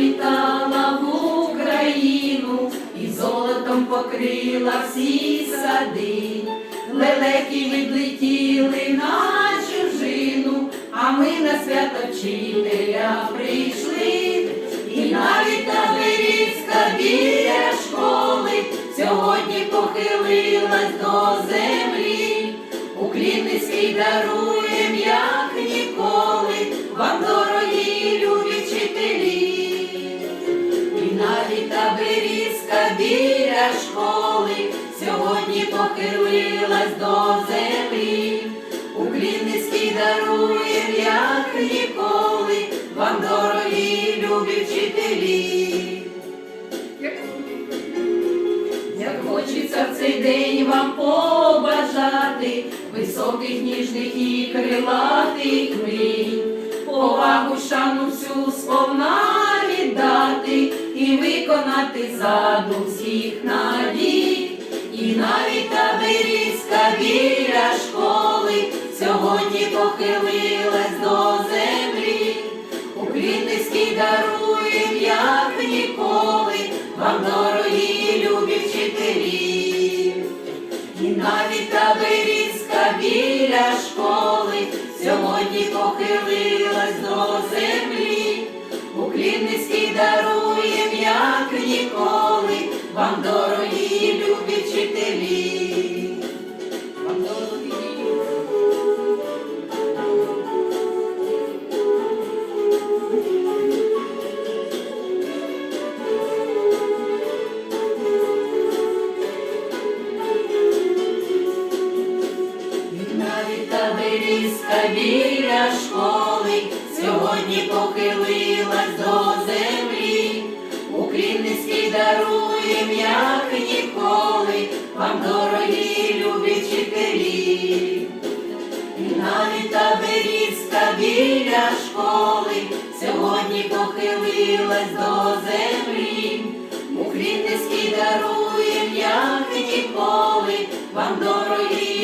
завітала в Україну і золотом покрила всі сади, лелеки відлетіли на чужину, а ми на свято вчителя прийшли, і навіть та вирізка біля школи сьогодні похилилась до землі, у клітницькій дарує. Берізка біля школи сьогодні похилилась до землі. Уклін низький даруєм, як ніколи, вам дорогі любі вчителі. Як хочеться в цей день вам побажати високих, ніжних і крилатих мрій, повагу, шану всю сповна і виконати задум всіх надій, і навіть та берізка біля школи сьогодні похилилась до землі. Уклін низький даруєм, як ніколи, вам дорогі любі вчителі. І навіть та берізка біля школи сьогодні похилилась до землі. Уклін низький даруєм, як ніколи, вам дорогі любі вчителі. Вам дорогі. Навіть та берізка біля школи. Сьогодні похилилась Низький даруєм, як ніколи, вам дорогі любі вчителі. І навіть та біля школи сьогодні похилилась до землі. Уклін низький даруєм, як ніколи, вам дорогі